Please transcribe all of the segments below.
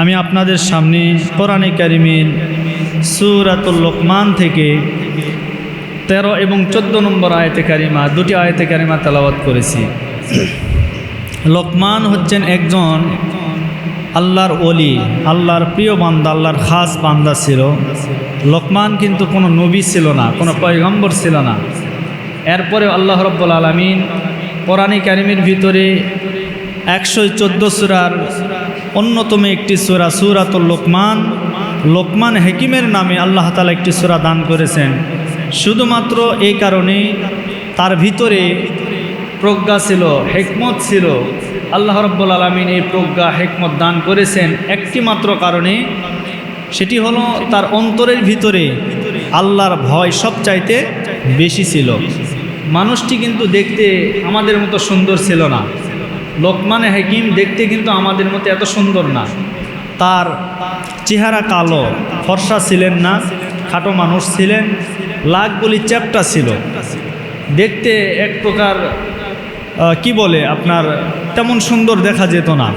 আমি আপনাদের সামনে কোরআনে কারিমের সুরাতুল লোকমান থেকে তেরো এবং চোদ্দ নম্বর আয়তে কারিমা, দুটি আয়তে কারিমা তেলাওয়াত করেছি। লোকমান হচ্ছেন একজন আল্লাহর অলি আল্লাহর প্রিয় বান্দা, আল্লাহর খাস বান্দা ছিল। লোকমান কিন্তু কোনো নবী ছিল না, কোনো পয়গম্বর ছিল না। এরপরে আল্লাহ রব্বুল আলমিন কোরআনে কারিমের ভিতরে একশো চোদ্দ সুরার অন্যতম একটি সুরা সুরাতুল লোকমান। লোকমান হেকিমের নামে আল্লাহ তালা একটি সুরা দান করেছেন। শুধুমাত্র এই কারণে তার ভিতরে প্রজ্ঞা ছিল, হেকমত ছিল। আল্লাহ রব্বুল আলমিন এই প্রজ্ঞা, হেকমত দান করেছেন একটি মাত্র কারণে। সেটি হলো তার অন্তরের ভিতরে আল্লাহর ভয় সবচাইতে বেশি ছিল। মানুষটি কিন্তু দেখতে আমাদের মতো সুন্দর ছিল না। লোকমানে হাকিম দেখতে কিন্তু আমাদের মতো এত সুন্দর না। তার চেহারা কালো, ফর্সা ছিলেন না, খাটো মানুষ ছিলেন লাখগুলি চ্যাপটা ছিল। দেখতে এক প্রকার কি বলে আপনার, তেমন সুন্দর দেখা যেত না।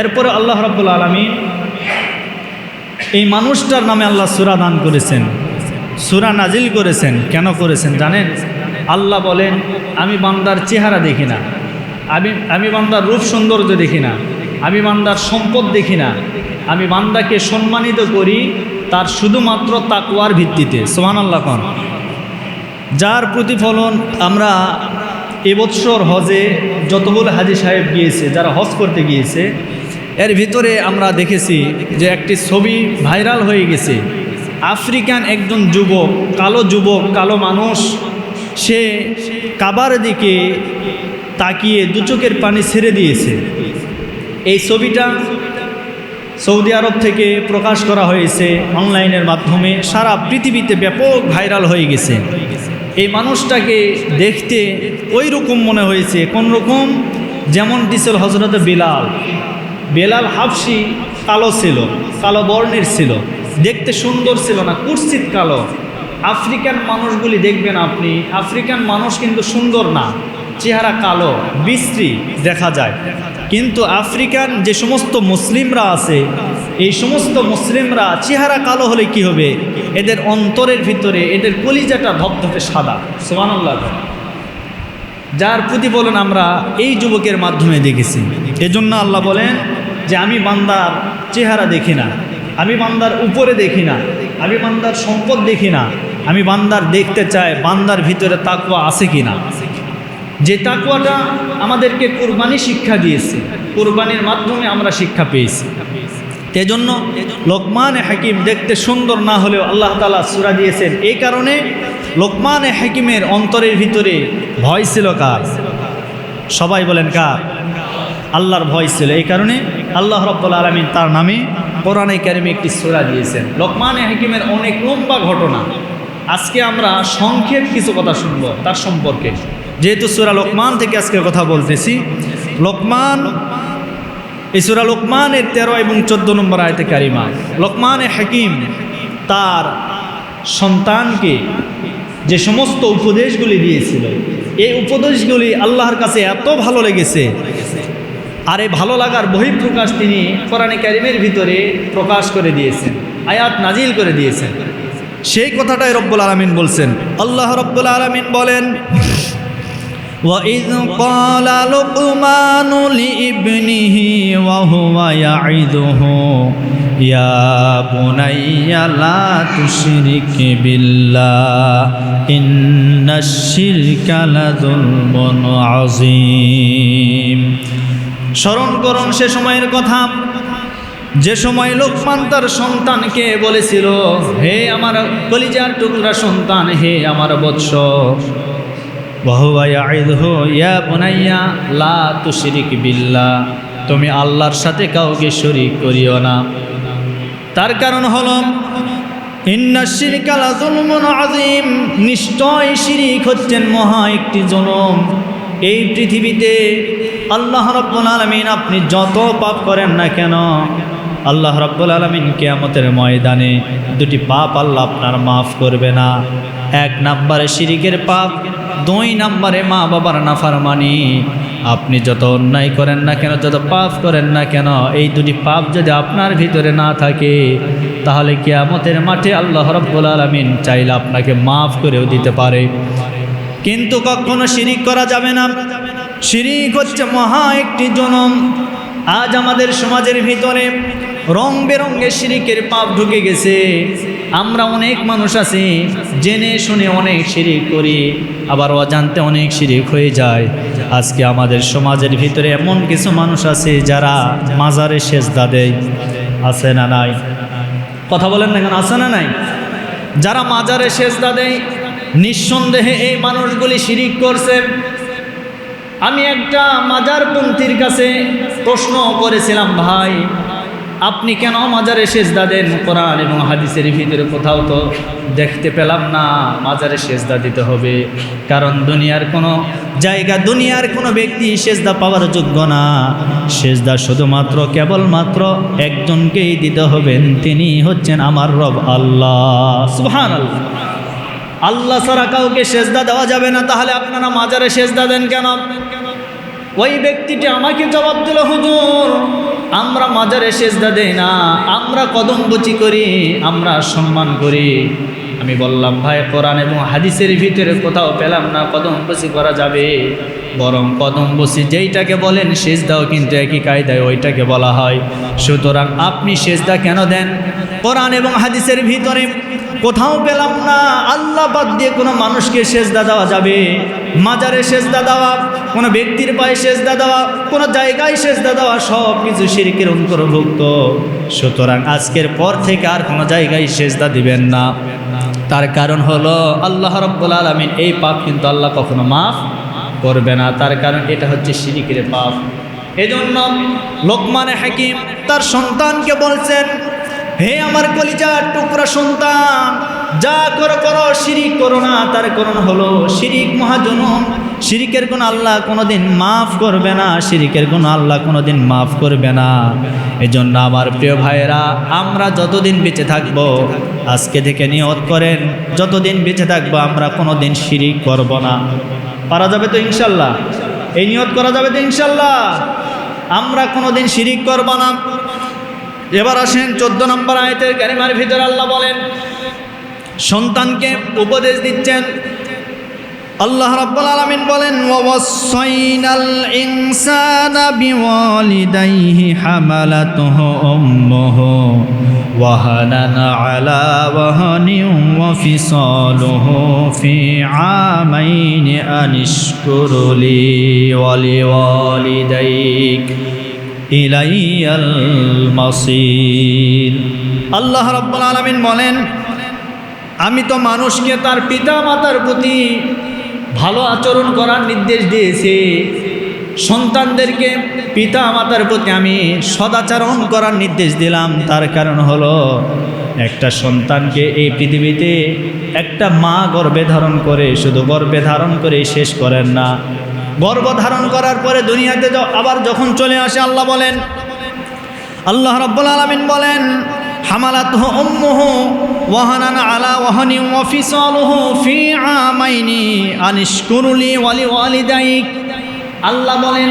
এরপরে আল্লাহ রাব্বুল আলমী এই মানুষটার নামে আল্লাহ সুরা দান করেছেন। সুরা নাজিল করেছেন। কেন করেছেন জানেন? আল্লাহ বলেন, আমি বান্দার চেহারা দেখি না। আমি আমি বান্দার রূপ সৌন্দর্য দেখি না। আমি বান্দার সম্পদ দেখি না। আমি বান্দাকে সম্মানিত করি তার শুধুমাত্র তাকুয়ার ভিত্তিতে। সোহান আল্লাহ কন। যার প্রতিফলন আমরা এবৎসর হজে যতগুলো হাজি সাহেব গিয়েছে, যারা হজ করতে গিয়েছে, এর ভিতরে আমরা দেখেছি যে একটি ছবি ভাইরাল হয়ে গেছে। আফ্রিকান একজন যুবক, কালো যুবক, কালো মানুষ, সে কাবার দিকে তাকিয়ে দু চোখের পানি ছেড়ে দিয়েছে। এই ছবিটা সৌদি আরব থেকে প্রকাশ করা হয়েছে অনলাইনের মাধ্যমে। সারা পৃথিবীতে ব্যাপক ভাইরাল হয়ে গেছে। এই মানুষটাকে দেখতে ওই রকম মনে হয়েছে কোন রকম যেমন দিছিল হজরত বিলাল। বেলাল হাফসি কালো ছিল, কালো বর্ণের ছিল, দেখতে সুন্দর ছিল না, কুৎসিত কালো। আফ্রিকান মানুষগুলি দেখবেন আপনি, আফ্রিকান মানুষ কিন্তু সুন্দর না। চেহারা কালো, বিশ্রী দেখা যায়। কিন্তু আফ্রিকান যে সমস্ত মুসলিমরা আছে, এই সমস্ত মুসলিমরা চেহারা কালো হলে কি হবে? এদের অন্তরের ভিতরে, এদের কলিজাটা ধপধপে সাদা। সোমানুল্লাহ যার প্রতিফলন আমরা এই যুবকের মাধ্যমে দেখেছি। এজন্য আল্লাহ বলেন যে, আমি বান্দার চেহারা দেখি না। আমি বান্দার উপরে দেখি না। আমি বান্দার সম্পদ দেখি না। আমি বান্দার দেখতে চাই, বান্দার ভিতরে তাকুয়া আছে কি না যে তাকুয়াটা আমাদেরকে কোরবানি শিক্ষা দিয়েছে, কোরবানির মাধ্যমে আমরা শিক্ষা পেয়েছি। এজন্য লোকমান হাকিম দেখতে সুন্দর না হলেও আল্লাহ তালা সুরা দিয়েছেন। এই কারণে লোকমান হাকিমের অন্তরের ভিতরে ভয় ছিল কার? সবাই বলেন কার? আল্লাহর ভয় ছিল। এই কারণে আল্লাহ রব্বুল আলমিন তার নামে কোরআনে কারিমে একটি সুরা দিয়েছেন। লোকমান হাকিমের অনেক লম্বা ঘটনা। আজকে আমরা সংক্ষেপ কিছু কথা শুনব তার সম্পর্কে। যেহেতু সুরা লোকমান থেকে আজকে কথা বলতেছি, লোকমান, এই সুরা লোকমানের তেরো এবং চোদ্দ নম্বর আয়তে কারিমা, লোকমানে হাকিম তার সন্তানকে যে সমস্ত উপদেশগুলি দিয়েছিল, এই উপদেশগুলি আল্লাহর কাছে এত ভালো লেগেছে, আর এই ভালো লাগার বহিঃপ্রকাশ তিনি কোরআনে কারিমের ভিতরে প্রকাশ করে দিয়েছেন, আয়াত নাজিল করে দিয়েছেন। সেই কথাটাই রব্বুল আলমিন বলছেন। আল্লাহ রব্বুল আলমিন বলেন وإذ قال لقمان لابنه وهو يعظه يا بني لا تشرك بالله إن الشرك لظلم عظيم স্মরণ করুন সে সময়ের কথা যে সময় লোকমান তার সন্তানকে বলেছিল হে আমার কলিজার টুকরা সন্তান হে আমার বৎস ইয়া বুনাইয়া, লা তুশরিক বিল্লাহ, তুমি আল্লাহর সাথে কাউকে শরিক করিও না। তার কারণ হল আযীম, নিশ্চয় শিরিক হচ্ছেন মহা একটি জনম এই পৃথিবীতে আল্লাহ রাব্বুল আলামিন আপনি যত পাপ করেন না কেন, আল্লাহ রাব্বুল আলামিন কেয়ামতের ময়দানে দুটি পাপ আল্লাহ আপনার মাফ করবে না। এক নম্বরে শিরিকের পাপ দুই নম্বরে মা বাবার নাফারমানি। আপনি যত অন্যায় করেন না কেন, যত পাপ করেন না কেন, এই দুটি পাপ যদি আপনার ভিতরে না থাকে, তাহলে কিয়ামতের মাঠে আল্লাহ রব্বুল আলমিন চাইলে আপনাকে মাফ করেও দিতে পারে। কিন্তু কখনো শিরিক করা যাবে না। শিরিক হচ্ছে মহা একটি জনম আজ আমাদের সমাজের ভিতরে রং বেরঙ্গে শিরিকের পাপ ঢুকে গেছে। আমরা অনেক মানুষ আছি, জেনে শুনে অনেক শিরিক করি, আবার অজান্তে অনেক শিরিক হয়ে যায়। আজকে আমাদের সমাজের ভিতরে এমন কিছু মানুষ আছে যারা মাজারে সেজদা দেয়। আছে না নাই? কথা বলেন না কেন? আছে না নাই? যারা মাজারে সেজদা দেয়, নিঃসন্দেহে এই মানুষগুলি শিরিক করছে। আমি একটা মাজার মাজারপন্থীর কাছে প্রশ্ন করেছিলাম, ভাই আপনি কেন মাজারে সেজদা দেন? কোরআন এবং হাদিসের ভিতরে কোথাও তো দেখতে পেলাম না। মাজারে সেজদা দিতে হবে। কারণ দুনিয়ার কোনো জায়গা, দুনিয়ার কোনো ব্যক্তি সেজদা পাওয়ার যোগ্য না। সেজদা শুধুমাত্র, কেবলমাত্র একজনকেই দিতে হবেন। তিনি হচ্ছেন আমার রব আল্লাহ। সুহান আল্লাহ ছাড়া কাউকে সেজদা দেওয়া যাবে না। তাহলে আপনারা মাজারে সেজদা দেন কেন? ওই ব্যক্তিটি আমাকে জবাব দিল, হুজুর আমরা মাজারে সেজদা দেই না, আমরা কদম বচি করি, আমরা সম্মান করি। আমি বললাম, ভাই, কোরআন এবং হাদিসের ভিতরে কোথাও পেলাম না, কদম বুচি করা যাবে? বরং কদম বসি যেইটাকে বলেন সেজদাও কিন্তু একই কায়দায় ওইটাকে বলা হয়। সুতরাং আপনি সেজদা কেন দেন? কোরআন এবং হাদিসের ভিতরে কোথাও পেলাম না, আল্লাহ বাদ দিয়ে কোনো মানুষকে সেজদা দেওয়া যাবে। মাজারে সেজদা দেওয়া, কোনো ব্যক্তির পায়ে সেজদা দেওয়া, কোনো জায়গায় সেজদা দেওয়া সব কিছু শিরকের অন্তর্ভুক্ত। সুতরাং আজকের পর থেকে আর কোনো জায়গায় সেজদা দিবেন না। তার কারণ হলো আল্লাহ রব্বুল আলমিন এই পাপ কিন্তু আল্লাহ কখনো মাফ করবে না, তার কারণ এটা হচ্ছে শিরিকের পাপ। এজন্য লোকমানে হাকিম তার সন্তানকে বলছেন, হে আমার কলিজার টুকরা সন্তান, যা করো করো, শিরিক করো না। তার কারণ হলো শিরিক মহাজনম শিরিকের কোন আল্লাহ কোনোদিন মাফ করবে না, শিরিকের কোন আল্লাহ কোনোদিন মাফ করবে না। এজন্য আমার প্রিয় ভাইয়েরা, আমরা যতদিন বেঁচে থাকব, আজকে থেকে নিয়ত করেন, যতদিন বেঁচে থাকব, আমরা কোনোদিন শিরিক করব না। পারা যাবে তো ইনশাল্লাহ। এই নিয়ত করা যাবে তো ইনশাল্লাহ। আমরা কোনোদিন শিরিক করব না। এবার আসেন চোদ্দ নম্বর আয়তের ক্যারিমার ভিতরে আল্লাহ বলেন, সন্তানকে উপদেশ দিচ্ছেন। আল্লাহ রাব্বুল আলামিন বলেন ওয়াসাইনাল ইনসানা বিওয়ালিদাইহি হামালাতুহু উম্মুহু। ওয়াহানান আলা ওয়াহানিন ওয়া ফিসালুহু ফি আমাইন আনিশকুরলি ওয়ালিওয়ালিদাইক ইলাইয়াল মাসির। আল্লাহ রাব্বুল আলামিন বলেন, আমি তো মানুষকে তার পিতা মাতার প্রতি ভালো আচরণ করার নির্দেশ দিয়েছি। সন্তানদেরকে পিতা মাতার প্রতি আমি সদাচরণ করার নির্দেশ দিলাম। তার কারণ হলো, একটা সন্তানকে এই পৃথিবীতে একটা মা গর্ভে ধারণ করে, শুধু গর্ভে ধারণ করে শেষ করেন না। গর্ভ ধারণ করার পরে দুনিয়াতে আবার যখন চলে আসে, আল্লাহ বলেন, আল্লাহ রব্বুল আলমিন বলেন ওয়াহানান আলা ওয়াহানি ফি আমাইনি আল্লাহ বলেন,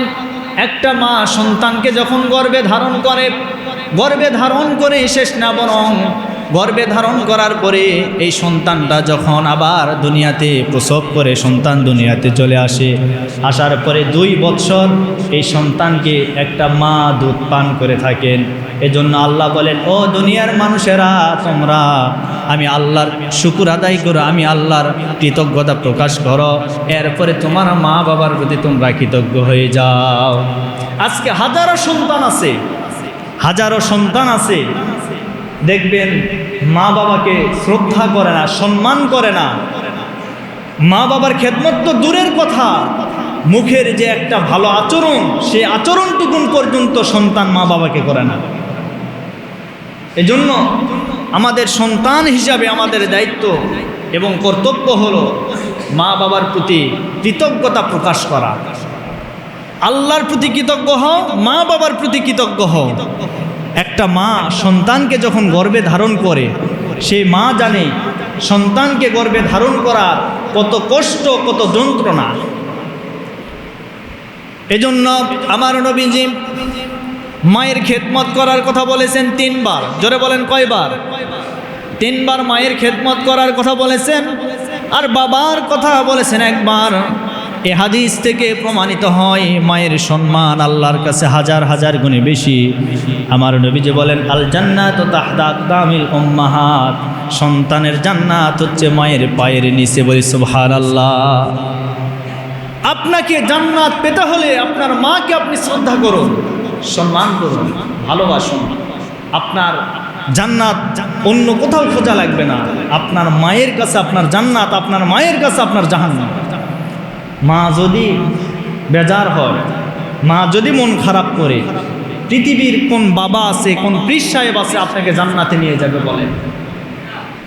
একটা মা সন্তানকে যখন গর্বে ধারণ করে গর্বে ধারণ করে শেষ না, বরং গর্ভে ধারণ করার পরে এই সন্তানটা যখন আবার দুনিয়াতে প্রসব করে, সন্তান দুনিয়াতে চলে আসে। আসার পরে দুই বৎসর এই সন্তানকে একটা মা দুধ পান করে থাকেন। এজন্য আল্লাহ বলেন, ও দুনিয়ার মানুষেরা, তোমরা, আমি আল্লাহর শুকুর আদায় করো, আমি আল্লাহর কৃতজ্ঞতা প্রকাশ করো। এরপরে তোমার মা বাবার প্রতি তোমরা কৃতজ্ঞ হয়ে যাও। আজকে হাজারো সন্তান আছে, হাজারো সন্তান আছে দেখবেন মা বাবাকে শ্রদ্ধা করে না, সম্মান করে না। মা বাবার খেদমত তো দূরের কথা। মুখের যে একটা ভালো আচরণ সেই আচরণটুকুন পর্যন্ত সন্তান মা বাবাকে করে না। এজন্য আমাদের সন্তান হিসাবে আমাদের দায়িত্ব এবং কর্তব্য হলো মা বাবার প্রতি কৃতজ্ঞতা প্রকাশ করা। আল্লাহর প্রতি কৃতজ্ঞ হও মা বাবার প্রতি কৃতজ্ঞ হও। একটা মা সন্তানকে যখন গর্বে ধারণ করে সেই মা জানে সন্তানকে গর্বে ধারণ করার কত কষ্ট, কত যন্ত্রণা। এজন্য আমার নবীজি মায়ের খেদমত করার কথা বলেছেন তিনবার। জোরে বলেন কয়বার? তিনবার মায়ের খেদমত করার কথা বলেছেন আর বাবার কথা বলেছেন একবার। এ হাদিস থেকে প্রমাণিত হয়, মায়ের সম্মান আল্লাহর কাছে হাজার হাজার গুণে বেশি। আমার নবীজি বলেন আল জান্নাত তাহদা আকদামিল উম্মাহাত। সন্তানের জান্নাত হচ্ছে মায়ের পায়ের নিচে বলি, সুবহানাল্লাহ। আপনাকে জান্নাত পেতে হলে আপনার মাকে আপনি শ্রদ্ধা করুন, সম্মান করুন, ভালোবাসুন। আপনার জান্নাত অন্য কোথাও খোঁজা লাগবে না। আপনার মায়ের কাছে আপনার জান্নাত, আপনার মায়ের কাছে আপনার জাহান্নাত মা যদি বেজার হয়, মা যদি মন খারাপ করে, পৃথিবীর কোন বাবা আছে, কোন পীর সাহেব আছে, আপনাকে জান্নাতে নিয়ে যাবে বলেন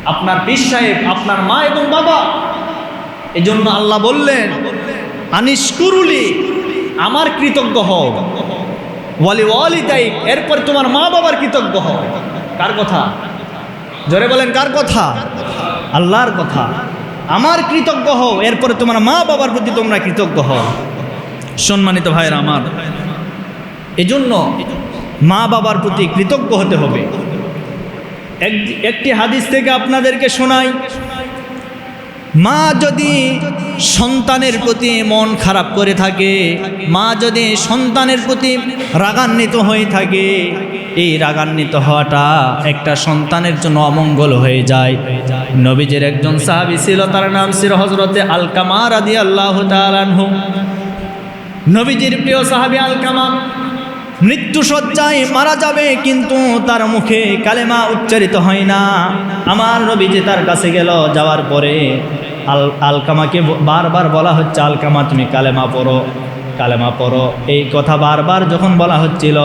আপনার পীর সাহেব, আপনার মা এবং বাবা। এই জন্য আল্লাহ বললেন আনিসকুরুলি আমার কৃতজ্ঞ হও। ওয়ালি ওয়ালি তাই এরপর তোমার মা বাবার কৃতজ্ঞ হও। কার কথা? জোরে বলেন, কার কথা? আল্লাহর কথা। আমার কৃতজ্ঞ হও, এরপরে তোমার মা বাবার প্রতি তোমরা কৃতজ্ঞ হও। সম্মানিত ভাইয়ের আমার, এজন্য মা বাবার প্রতি কৃতজ্ঞ হতে হবে। এক- একটি হাদিস থেকে আপনাদেরকে শোনাই। মা যদি সন্তানের প্রতি মন খারাপ করে থাকে, মা যদি সন্তানের প্রতি রাগান্বিত হয়ে থাকে, এই রাগান্বিত হওয়াটা একটা সন্তানের জন্য অমঙ্গল হয়ে যায়। নবীজের একজন সাহাবি ছিল, তার নাম ছিল হজরতে আলকামা রাদি আল্লাহ তালানহু নবীজির প্রিয় সাহাবি আলকামা, মৃত্যু সজ্জায় মারা যাবে, কিন্তু তার মুখে কালেমা উচ্চারিত হয় না। আমার নবীজি তার কাছে গেল, যাওয়ার পরে আল, আলকামাকে বারবার বলা হচ্ছে, আলকামা, তুমি কালেমা পড়ো কালেমা পড়ো। এই কথা বারবার যখন বলা হচ্ছিল,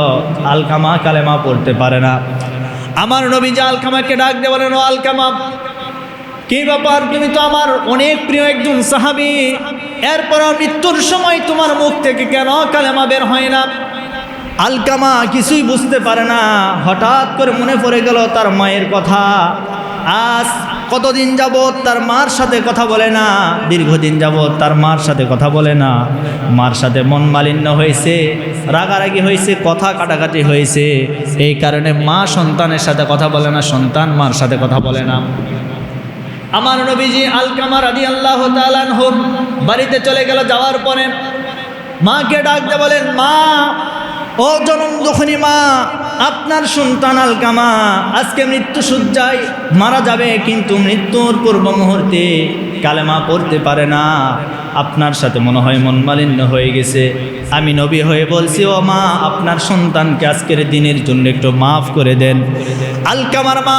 আলকামা কালেমা পড়তে পারে না। আমার নবীজি আলকামাকে ডাক "ও আলকামা কি ব্যাপার? তুমি তো আমার অনেক প্রিয় একজন সাহাবি। এরপর মৃত্যুর সময় তোমার মুখ থেকে কেন কালেমা বের হয় না? আলকামা কিছুই বুঝতে পারে না। হঠাৎ করে মনে পড়ে গেল তার মায়ের কথা। আজ কতদিন যাবৎ তার মার সাথে কথা বলে না? দীর্ঘদিন যাবৎ তার মার সাথে কথা বলে না। মার সাথে মন মালিন্য হয়েছে, রাগারাগি হয়েছে, কথা কাটাকাটি হয়েছে। এই কারণে মা সন্তানের সাথে কথা বলে না, সন্তান মার সাথে কথা বলে না। আমার নবীজি আলকামার আদি আল্লাহ হোক বাড়িতে চলে গেল, যাওয়ার পরে মাকে ডাকতে বলেন, মা, ও জনম যখনই মা, আপনার সন্তান আলকামা আজকে মৃত্যু সজ্জায় মারা যাবে, কিন্তু মৃত্যুর পূর্ব মুহূর্তে কালেমা পড়তে পারে না। আপনার সাথে মনে হয় মন মালিন্য হয়ে গেছে। আমি নবী হয়ে বলছি, ও মা, আপনার সন্তানকে আজকের দিনের জন্য একটু মাফ করে দেন। আলকামার মা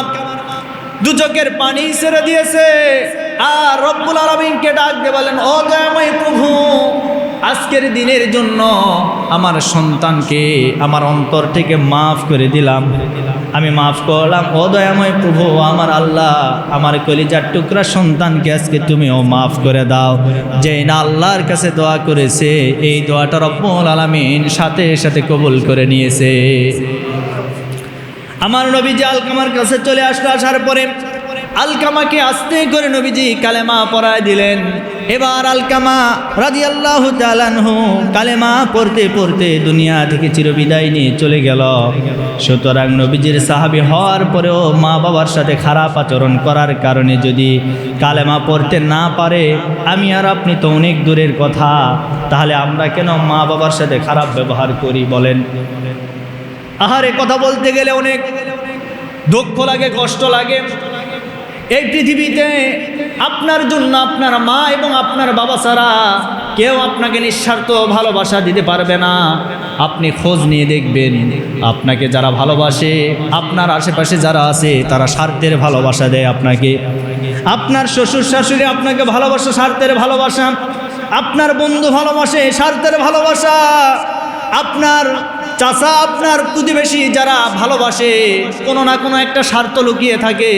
দু চোখের পানি ছেড়ে দিয়েছে। আর রব্বুল আলমিনকে ডাক দিয়ে বলেন, ও দয়াময় প্রভু, আজকের দিনের জন্য আমার সন্তানকে আমার অন্তর থেকে মাফ করে দিলাম। আমি মাফ করলাম। ও দয়াময় প্রভু, আমার আল্লাহ, আমার কলিজার টুকরা সন্তানকে আজকে তুমিও মাফ করে দাও। যে না আল্লাহর কাছে দোয়া করেছে, এই দোয়াটা রব্বুল আলমিন সাথে সাথে কবুল করে নিয়েছে। আমার নবীজি আলকামার কাছে চলে আসলো, আসার পরে আলকামাকে আস্তে করে নবীজি কালেমা পড়ায় দিলেন। এবার আলকামা রাজি আল্লাহ কালেমা পড়তে পড়তে দুনিয়া থেকে চিরবিদায় নিয়ে চলে গেল। সুতরাং নবীজির সাহাবি হওয়ার পরেও মা বাবার সাথে খারাপ আচরণ করার কারণে যদি কালেমা পড়তে না পারে, আমি আর আপনি তো অনেক দূরের কথা, তাহলে আমরা কেন মা বাবার সাথে খারাপ ব্যবহার করি বলেন? আহারে, কথা বলতে গেলে অনেক দুঃখ লাগে, কষ্ট লাগে। এই পৃথিবীতে আপনার জন্য আপনার মা এবং আপনার বাবা ছাড়া কেউ আপনাকে নিঃস্বার্থ ভালোবাসা দিতে পারবে না। আপনি খোঁজ নিয়ে দেখবেন, আপনাকে যারা ভালোবাসে, আপনার আশেপাশে যারা আছে, তারা স্বার্থের ভালোবাসা দেয় আপনাকে। আপনার শ্বশুর শাশুড়ি আপনাকে ভালোবাসা, স্বার্থের ভালোবাসা। আপনার বন্ধু ভালোবাসে, স্বার্থের ভালোবাসা। আপনার চাচা, আপনার প্রতিবেশী যারা ভালোবাসে, কোনো না কোনো একটা স্বার্থ লুকিয়ে থাকে।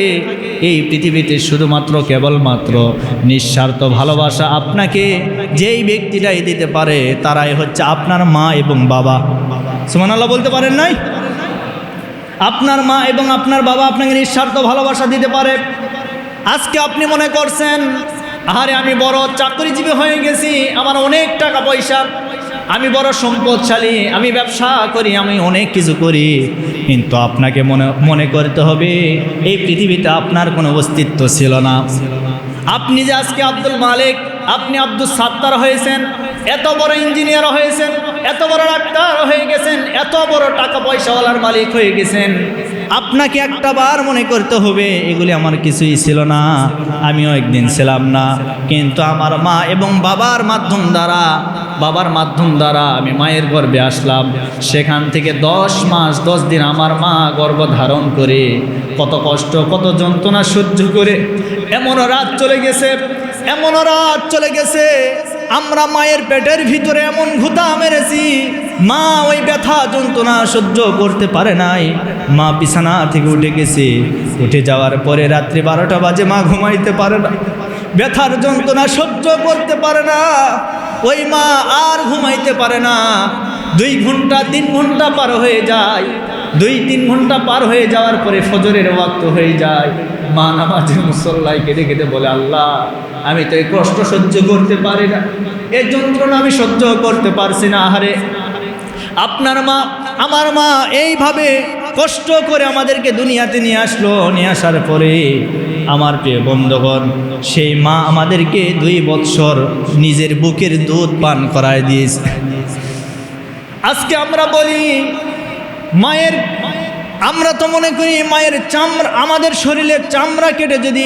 এই পৃথিবীতে শুধুমাত্র কেবলমাত্র নিঃস্বার্থ ভালোবাসা আপনাকে যেই ব্যক্তিটাই দিতে পারে, তারাই হচ্ছে আপনার মা এবং বাবা। সুমান আল্লাহ বলতে পারেন নাই? আপনার মা এবং আপনার বাবা আপনাকে নিঃস্বার্থ ভালোবাসা দিতে পারে। আজকে আপনি মনে করছেন আরে আমি বড় চাকরিজীবী হয়ে গেছি, আমার অনেক টাকা পয়সা। আমি বড় সম্পদশালী, আমি ব্যবসা করি, আমি অনেক কিছু করি। কিন্তু আপনাকে মনে মনে করতে হবে, এই পৃথিবীতে আপনার কোনো অস্তিত্ব ছিল না। আপনি যে আজকে আব্দুল মালিক, আপনি আব্দুল সাত্তার হয়েছেন, এত বড় ইঞ্জিনিয়ার হয়েছেন, এত বড় ডাক্তার হয়ে গেছেন, এত বড় টাকা পয়সাওয়ালার মালিক হয়ে গেছেন। আপনাকে একটা বার মনে করতে হবে, এগুলি আমার কিছুই ছিল না, আমিও একদিন ছিলাম না। কিন্তু আমার মা এবং বাবার মাধ্যম দ্বারা, বাবার মাধ্যম দ্বারা আমি মায়ের গর্ভে আসলাম। সেখান থেকে দশ মাস, দশ দিন আমার মা গর্ভ ধারণ করে কত কষ্ট, কত যন্ত্রণা সহ্য করে এমনও রাত চলে গেছে এমনও রাত চলে গেছে আমরা মায়ের পেটের ভিতরে এমন ঘুতা মেরেছি, মা ওই ব্যথা যন্ত্রণা সহ্য করতে পারে নাই। মা বিছানা থেকে উঠে গেছে। উঠে যাওয়ার পরে রাত্রি বারোটা বাজে, মা ঘুমাইতে পারে না। ব্যথার যন্ত্রণা সহ্য করতে পারে না। ওই মা আর ঘুমাইতে পারে না। দুই ঘণ্টা, তিন ঘণ্টা পার হয়ে যায়। দুই, তিন ঘণ্টা পার হয়ে যাওয়ার পরে ফজরের ওয়াক্ত হয়ে যায়। মা নামাজের মুসল্লাই কেঁদে কেঁদে বলে, আল্লাহ, আমি তো এই কষ্ট সহ্য করতে পারি না। এই যন্ত্রণা আমি সহ্য করতে পারছি না, আহারে। আপনার মা, আমার মা এইভাবে কষ্ট করে আমাদেরকে দুনিয়াতে নিয়ে আসলো। নিয়ে আসার পরে আমার প্রিয় বন্ধুগণ, সেই মা আমাদেরকে দুই বৎসর নিজের বুকের দুধ পান করায় দিয়েছে। আজকে আমরা বলি, মায়ের আমরা তো মনে করি মায়ের চামড়া, আমাদের শরীরের চামড়া কেটে যদি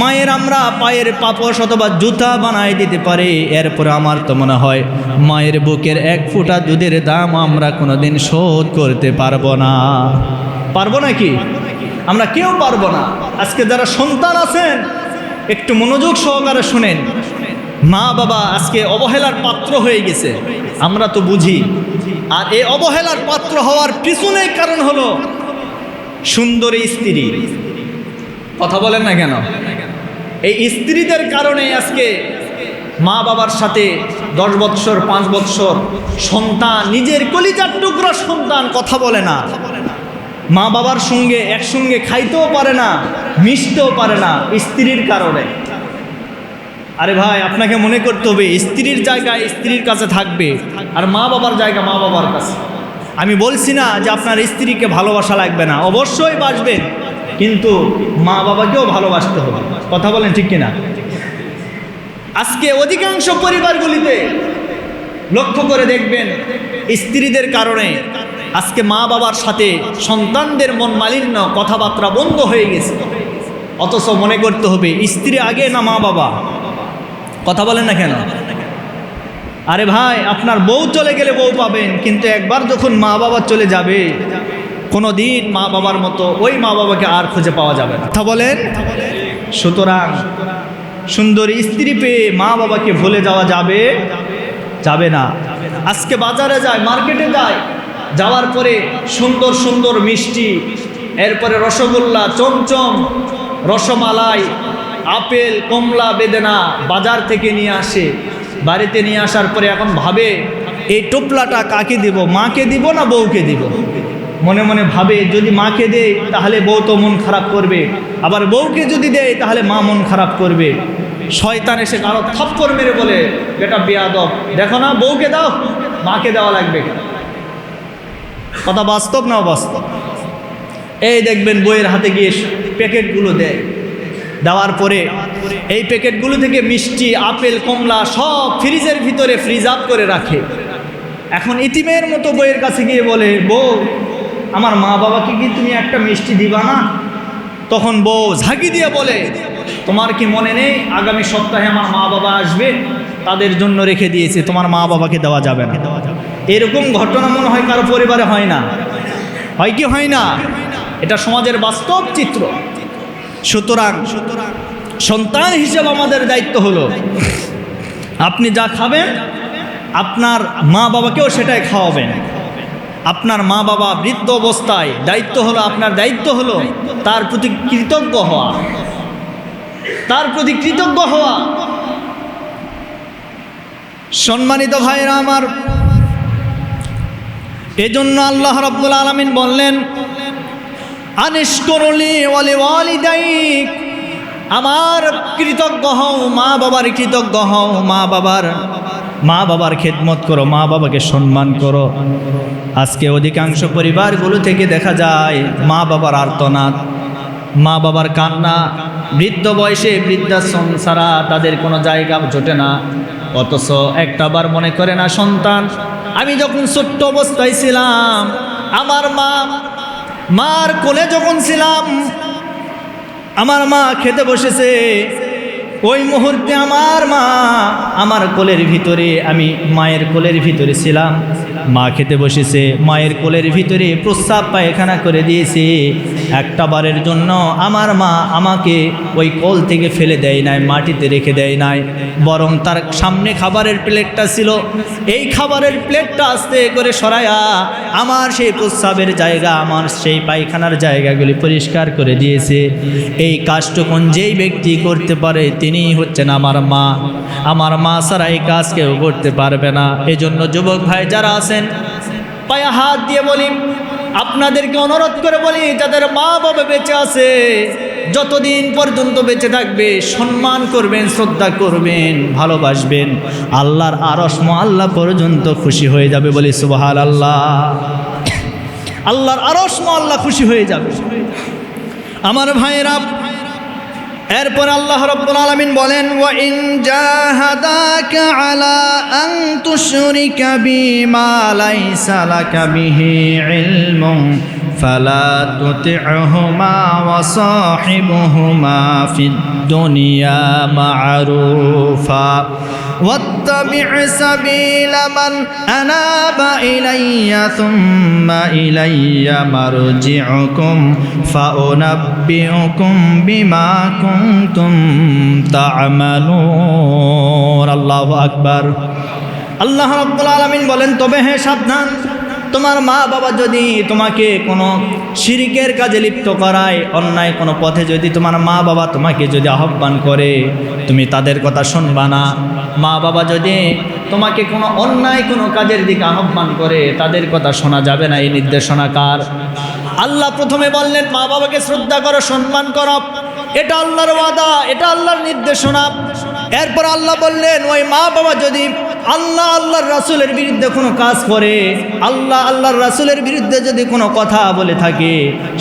মায়ের আমরা পায়ের পাপস অথবা জুতা বানাই দিতে পারি, এরপর আমার তো মনে হয় মায়ের বুকের এক ফুটা দুধের দাম আমরা কোনোদিন শোধ করতে পারব না। পারব নাকি? আমরা কেউ পারব না। আজকে যারা সন্তান আছেন, একটু মনোযোগ সহকারে শুনেন। মা বাবা আজকে অবহেলার পাত্র হয়ে গেছে। আমরা তো বুঝি। আর এই অবহেলার পাত্র হওয়ার পিছনে কারণ হলো সুন্দরী স্ত্রী। কথা বলেন না কেন? এই স্ত্রীদের কারণে আজকে মা বাবার সাথে দশ বৎসর, পাঁচ বৎসর সন্তান, নিজের কলিজার টুকরো সন্তান কথা বলে না। মা বাবার সঙ্গে একসঙ্গে খাইতেও পারে না, মিশতেও পারে না স্ত্রীর কারণে। আরে ভাই, আপনাকে মনে করতে হবে, স্ত্রীর জায়গায় স্ত্রীর কাছে থাকবে আর মা বাবার জায়গা মা বাবার কাছে। আমি বলছি না যে আপনার স্ত্রীকে ভালোবাসা লাগবে না। অবশ্যই বাসবেন কিন্তু মা বাবাকেও ভালোবাসতে হবে। কথা বলেন ঠিক কিনা? আজকে অধিকাংশ পরিবারগুলিতে লক্ষ্য করে দেখবেন, স্ত্রীদের কারণে আজকে মা বাবার সাথে সন্তানদের মন মালিন্য কথাবার্তা বন্ধ হয়ে গেছে। অথচ মনে করতে হবে, স্ত্রী আগে না মা বাবা? কথা বলেন না কেন? আরে ভাই, আপনার বউ চলে গেলে বউ পাবেন, কিন্তু একবার যখন মা বাবা চলে যাবে কোনো দিন মা বাবার মতো ওই মা বাবাকে আর খুঁজে পাওয়া যাবে না। কথা বলেন? সুতরাং সুন্দর স্ত্রী পেয়ে মা বাবাকে ভুলে যাওয়া যাবে? যাবে না। আজকে বাজারে যায়, মার্কেটে যায়, যাওয়ার পরে সুন্দর সুন্দর মিষ্টি, এরপরে রসগোল্লা, চমচম, রসমালাই, আপেল, কমলা, বেদেনা বাজার থেকে নিয়ে আসে। বাড়িতে নিয়ে আসার পরে এখন ভাবে, এই টোপলাটা কাকে দিব? মাকে দিব না বউকে দিব? মনে মনে ভাবে, যদি মাকে দেয়, তাহলে বউ তো মন খারাপ করবে। আবার বউকে যদি দেয়, তাহলে মা মন খারাপ করবে। শয়তান এসে কারও থাপ্পড় মেরে বলে, বেটা বেয়াদব, দেখো না, বউকে দাও, মাকে দেওয়া লাগবে। কথা বাস্তব না বাস্তব এই দেখবেন বইয়ের হাতে গিয়ে প্যাকেটগুলো দেয়। দেওয়ার পরে এই প্যাকেটগুলো থেকে মিষ্টি, আপেল, কমলা সব ফ্রিজের ভিতরে ফ্রিজ আপ করে রাখে। এখন ইতিমের মতো বইয়ের কাছে গিয়ে বলে, বউ, আমার মা বাবাকে কি তুমি একটা মিষ্টি দিবা না? তখন বউ ঝাঁকি দিয়ে বলে, তোমার কি মনে নেই? আগামী সপ্তাহে আমার মা বাবা আসবে, তাদের জন্য রেখে দিয়েছে, তোমার মা বাবাকে দেওয়া যাবে না। এরকম ঘটনা মনে হয় কারও পরিবারে হয় না। হয় কি হয় না? এটা সমাজের বাস্তব চিত্র। সুতরাং সন্তান হিসেবে আমাদের দায়িত্ব হলো, আপনি যা খাবেন, আপনার মা বাবাকেও সেটাই খাওয়াবেন। আপনার মা বাবা বৃদ্ধ অবস্থায় দায়িত্ব হলো, আপনার দায়িত্ব হলো তার প্রতি কৃতজ্ঞ হওয়া। তার প্রতি কৃতজ্ঞ হওয়া। সম্মানিত ভাইরা আমার, এজন্য আল্লাহ রব্বুল আলমিন বললেন আমার কৃতজ্ঞ হও, মা বাবার কৃতজ্ঞ হও, মা বাবার মা বাবার খেদমত করো, মা বাবাকে সম্মান করো। আজকে অধিকাংশ পরিবারগুলো থেকে দেখা যায়, মা বাবার আর্তনাদ, মা বাবার কান্না, বৃদ্ধ বয়সে বৃদ্ধাশ্রম ছাড়া তাদের কোনো জায়গা জোটে না। অথচ একটাবার মনে করে না, সন্তান, আমি যখন ছোট্ট অবস্থায় ছিলাম, আমার মা মার কোলে যখন ছিলাম আমার মা খেতে বসেছে। ওই মুহূর্তে আমার মা আমার কোলের ভিতরে, আমি মায়ের কোলের ভিতরে ছিলাম। মা খেতে বসেছে, মায়ের কোলের ভিতরে প্রস্রাব পায়খানা করে দিয়েছে। একটা বারের জন্য আমার মা আমাকে ওই কোল থেকে ফেলে দেয় নাই, মাটিতে রেখে দেয় নাই। বরং তার সামনে খাবারের প্লেটটা ছিল। এই খাবারের প্লেটটা আস্তে করে সরায়া আমার সেই প্রস্রাবের জায়গা, আমার সেই পায়খানার জায়গাগুলি পরিষ্কার করে দিয়েছে। এই কাজটুকুন যেই ব্যক্তি করতে পারে, তিনি হচ্ছেন আমার মা। আমার মা ছাড়া এই কাজ কেউ করতে পারবে না। এজন্য যুবক ভাই যারা আছেন, পায়ে হাত দিয়ে বলি, আপনাদেরকে অনুরোধ করে বলি, যাদের মা বাবা বেঁচে আছে, যতদিন পর্যন্ত বেঁচে থাকবে, সম্মান করবেন, শ্রদ্ধা করবেন, ভালোবাসবেন। আল্লাহর আরস আল্লাহ পর্যন্ত খুশি হয়ে যাবে বলি সুবাহাল আল্লাহ আল্লাহর আরস আল্লাহ খুশি হয়ে যাবে। আমার ভাইয়েরা এরপর আল্লাহ রব্বুল আলামিন বলেন ওয়া ইন জাহাদাকা আলা আন তুশরিকা বিমা লাইসা ফালা তুতি'হুমা ওয়া সাহিবহুমা ফিদ দুনিয়া মা'রুফা واتبع سبيل من أناب إلي ثم إلي مرجعكم فأنبئكم بما كنتم تعملون الله أكبر আল্লাহ রব্বুল আলমিন বলেন তবে হ্যাঁ সাবধান তোমার মা বাবা যদি তোমাকে কোনো শিরিকের কাজে লিপ্ত করায়, অন্যায় কোনো পথে যদি তোমার মা বাবা তোমাকে যদি আহ্বান করে, তুমি তাদের কথা শুনবা না। মা বাবা যদি তোমাকে কোনো অন্যায় কোনো কাজের দিকে আহ্বান করে, তাদের কথা শোনা যাবে না এই নির্দেশনা কার? আল্লাহ প্রথমে বললেন, মা বাবাকে শ্রদ্ধা করো, সম্মান করো। এটা আল্লাহর ওয়াদা, এটা আল্লাহর নির্দেশনা। এরপর আল্লাহ বললেন, ওই মা বাবা যদি আল্লাহ আল্লাহর রাসুলের বিরুদ্ধে কোনো কাজ করে, আল্লাহ আল্লাহর রাসুলের বিরুদ্ধে যদি কোনো কথা বলে থাকে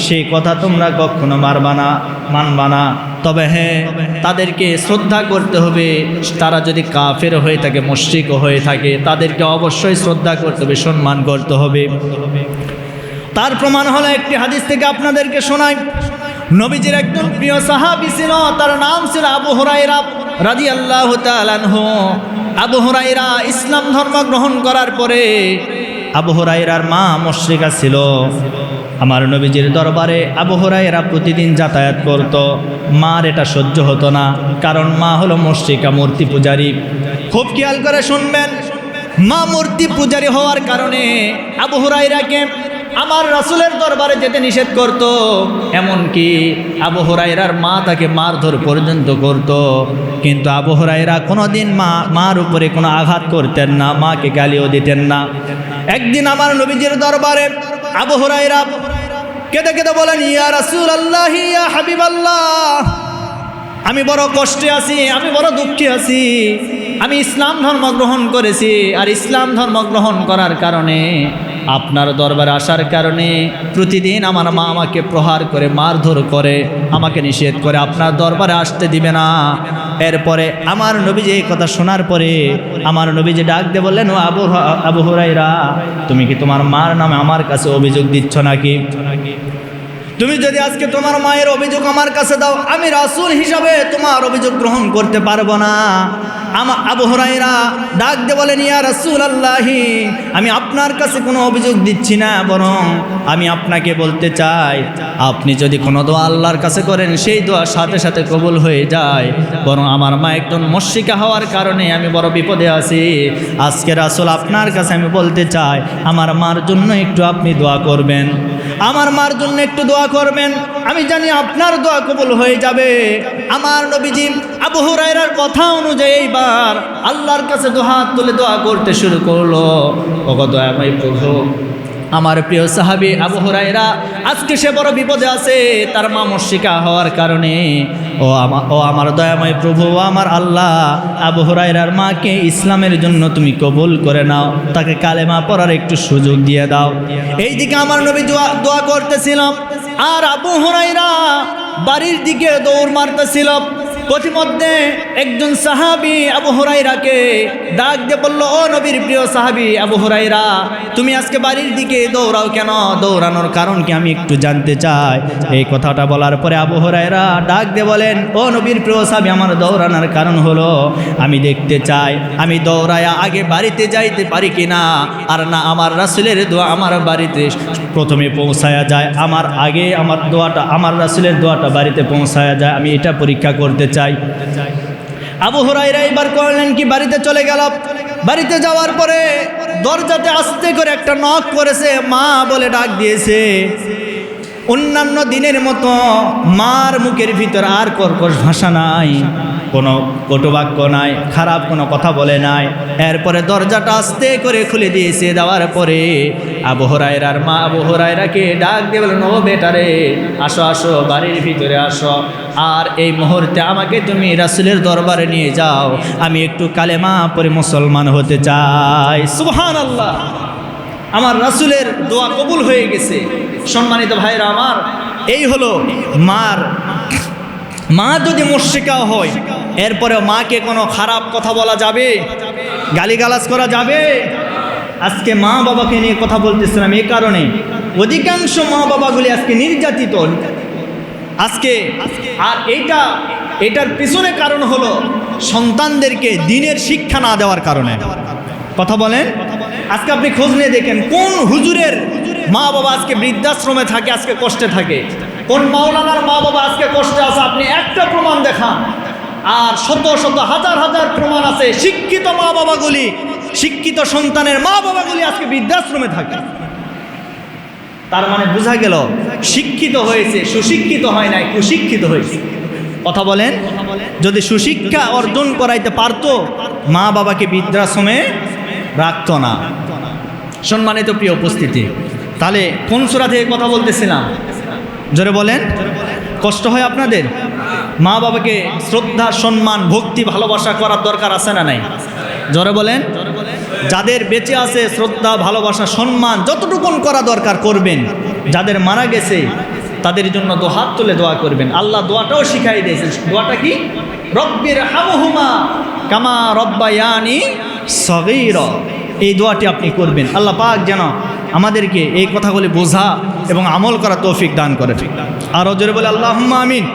সেই কথা তোমরা কখনো মারবা না, মানবা না। তবে হ্যাঁ তাদেরকে শ্রদ্ধা করতে হবে। তারা যদি কাফের হয়ে থাকে মুশ্রিকও হয়ে থাকে, তাদেরকে অবশ্যই শ্রদ্ধা করতে হবে, সম্মান করতে হবে। তার প্রমাণ হলো একটি হাদিস থেকে আপনাদেরকে শোনাই। নবীজির একজন প্রিয় সাহাবি ছিল, তার নাম ছিল আবু হরাইরা রাজি আল্লাহ আবু হরাইরা ইসলাম ধর্ম গ্রহণ করার পরে আবু হরাইরার মা মশ্রিকা ছিল। আমার নবীজির দরবারে আবু হরাইরা প্রতিদিন যাতায়াত করত। মার এটা সহ্য হতো না, কারণ মা হলো মশ্রিকা, মূর্তি পূজারী। খুব খেয়াল করে শুনবেন, মা মূর্তি পূজারী হওয়ার কারণে আবু হরাইরাকে আমার রাসুলের দরবারে যেতে নিষেধ করত, এমনকি আবু হরাইরার মা তাকে মারধর পর্যন্ত করত। কিন্তু আবু হরাইরা কোনোদিন মা, মার উপরে কোনো আঘাত করতেন না, মাকে গালিও দিতেন না। একদিন আমার নবীজির দরবারে আবু হরাইরা কেঁদে কেঁদে বলেন, ইয়া রাসুল আল্লাহ ইয়া হাবিব আল্লাহ আমি বড় কষ্টে আছি, আমি বড় দুঃখে আছি, আমি ইসলাম ধর্ম গ্রহণ করেছি, আর ইসলাম ধর্ম গ্রহণ করার কারণে আপনার দরবারে আসার কারণে প্রতিদিন আমার মা আমাকে প্রহার করে, মারধর করে, আমাকে নিষেধ করে, আপনার দরবারে আসতে দিবে না। এরপরে আমার নবীজি এই কথা শোনার পরে আমার নবী যে ডাক দিয়ে বললেন, ও আবু আবু হুরাইরা তুমি কি তোমার মার নামে আমার কাছে অভিযোগ দিচ্ছ নাকি? তুমি যদি আজকে তোমার মায়ের অভিযোগ আমার কাছে দাও, আমি রাসুল হিসাবে তোমার অভিযোগ গ্রহণ করতে পারব না। আমার আবু হরাইরা ডাক দে বলেন, ইয়া রাসুল আল্লাহি আমি আপনার কাছে কোনো অভিযোগ দিচ্ছি না, বরং আমি আপনাকে বলতে চাই, আপনি যদি কোনো দোয়া আল্লাহর কাছে করেন, সেই দোয়া সাথে সাথে কবুল হয়ে যায়। বরং আমার মা একজন মস্মিকা হওয়ার কারণে আমি বড় বিপদে আছি। আজকে রাসুল আপনার কাছে আমি বলতে চাই, আমার মার জন্য একটু আপনি দোয়া করবেন। আমার মার জন্য একটু দোয়া করবেন। আমি জানি আপনার দোয়া কবুল হয়ে যাবে। আমার নবীজি আবু হুরাইরার কথা অনুযায়ী এইবার আল্লাহর কাছে দোহাত তুলে দোয়া করতে শুরু করল। ওগো দয়াময় প্রভু, আমার প্রিয় সাহাবি আবু হুরাইরা আজকে সে বড় বিপদে আছে, তার মা মুশরিকা হওয়ার কারণে। ও আমার ও আমার দয়াময় প্রভু আমার আল্লাহ, আবু হুরাইরার মাকে ইসলামের জন্য তুমি কবুল করে নাও, তাকে কালেমা পড়ার একটু সুযোগ দিয়ে দাও। এইদিকে আমার নবী দোয়া দোয়া করতেছিলাম, আর আবু হুরাইরা বাড়ির দিকে দৌড় মারতেছিল। প্রতিমধ্যে একজন সাহাবি আবু হুরাইরাকে ডাক দিয়ে বলল, ও নবীর প্রিয় সাহাবি আবু হুরাইরা তুমি আজকে বাড়ির দিকে দৌড়াও কেন? দৌড়ানোর কারণ কি আমি একটু জানতে চাই। এই কথাটা বলার পরে আবু হুরাইরা ডাক দিয়ে বলেন, ও নবীর প্রিয় সাহাবি, আমার দৌড়ানোর কারণ হলো, আমি দেখতে চাই, আমি দৌড়ায়া আগে বাড়িতে যাইতে পারি কি না আর না আমার রাসুলের দোয়া আমার বাড়িতে প্রথমে পৌঁছায়া যায়, আমার আগে আমার দোয়াটা, আমার রাসুলের দোয়াটা বাড়িতে পৌঁছায়া যায়, আমি এটা পরীক্ষা করতে চাই। আবু হরাইরা এবার করলেন কি, বাড়িতে চলে গেল। বাড়িতে যাওয়ার পরে দরজাতে আস্তে করে একটা নখ করেছে, মা বলে ডাক দিয়েছে। অন্যান্য দিনের মতো মার মুখের ভিতর আর কর্কশ ভাষা নাই, কোনো কটুবাক্য নাই, খারাপ কোনো কথা বলে নাই। এরপরে দরজাটা আস্তে করে খুলে দিয়েছে, দেওয়ার পরে আবু হরাইরার মা আবু হরাইরাকে ডাক দিয়ে বলেন ও বেটারে আসো আসো, বাড়ির ভিতরে আসো। আর এই মুহূর্তে আমাকে তুমি রাসুলের দরবারে নিয়ে যাও। আমি একটু কালেমা পরে মুসলমান হতে চাই। সুহান আল্লাহ আমার রাসুলের দোয়া কবুল হয়ে গেছে। সম্মানিত ভাইরা আমার, এই হলো মার। মা যদি মুর্শিকাও হয়, এরপরে মাকে কোনো খারাপ কথা বলা যাবে? গালিগালাজ করা যাবে? আজকে মা বাবাকে নিয়ে কথা বলতেছিলাম এই কারণে। অধিকাংশ মা বাবাগুলি আজকে নির্যাতিত। আজকে, আর এইটা, এটার পিছনে কারণ হলো সন্তানদেরকে দিনের শিক্ষা না দেওয়ার কারণে। কথা বলেন? আজকে আপনি খোঁজ নিয়ে দেখেন, কোন হুজুরের মা বাবা আজকে বৃদ্ধাশ্রমে থাকে, আজকে কষ্টে থাকে? কোন মাওলানার মা বাবা আজকে কষ্টে আছে? আপনি একটা প্রমাণ দেখান। আর শত শত হাজার হাজার প্রমাণ আছে। শিক্ষিত মা বাবাগুলি শিক্ষিত সন্তানের মা বাবাগুলি আজকে বৃদ্ধাশ্রমে থাকে। তার মানে বোঝা গেল, শিক্ষিত হয়েছে, সুশিক্ষিত হয় নাই, কুশিক্ষিত হয়েছে। কথা বলেন, যদি সুশিক্ষা অর্জন করাইতে পারতো, মা বাবাকে বৃদ্ধাশ্রমে রাখতো না। সম্মানিত প্রিয় উপস্থিতি, তাহলে কোন সুরা থেকে কথা বলতেছিলাম? জোরে বলেন, কষ্ট হয় আপনাদের? মা বাবাকে শ্রদ্ধা, সম্মান, ভক্তি, ভালোবাসা করার দরকার আছে না নাই? জোরে বলেন। যাদের বেঁচে আছে শ্রদ্ধা, ভালোবাসা, সম্মান, যতটুকুন করা দরকার করবেন, যাদের মারা গেছে, তাদের জন্য দোহাত তুলে দোয়া করবেন। আল্লাহ দোয়াটাও শিখাই দিয়েছে দোয়াটা কি? রব্বির হামহুমা কামা রব্বায়ানি সগীর। এই দোয়াটি আপনি করবেন। আল্লাহ পাক যেন আমাদেরকে এই কথাগুলি বোঝা এবং আমল করা তৌফিক দান করে। আরও জোরে বলে আল্লাহ আমিন।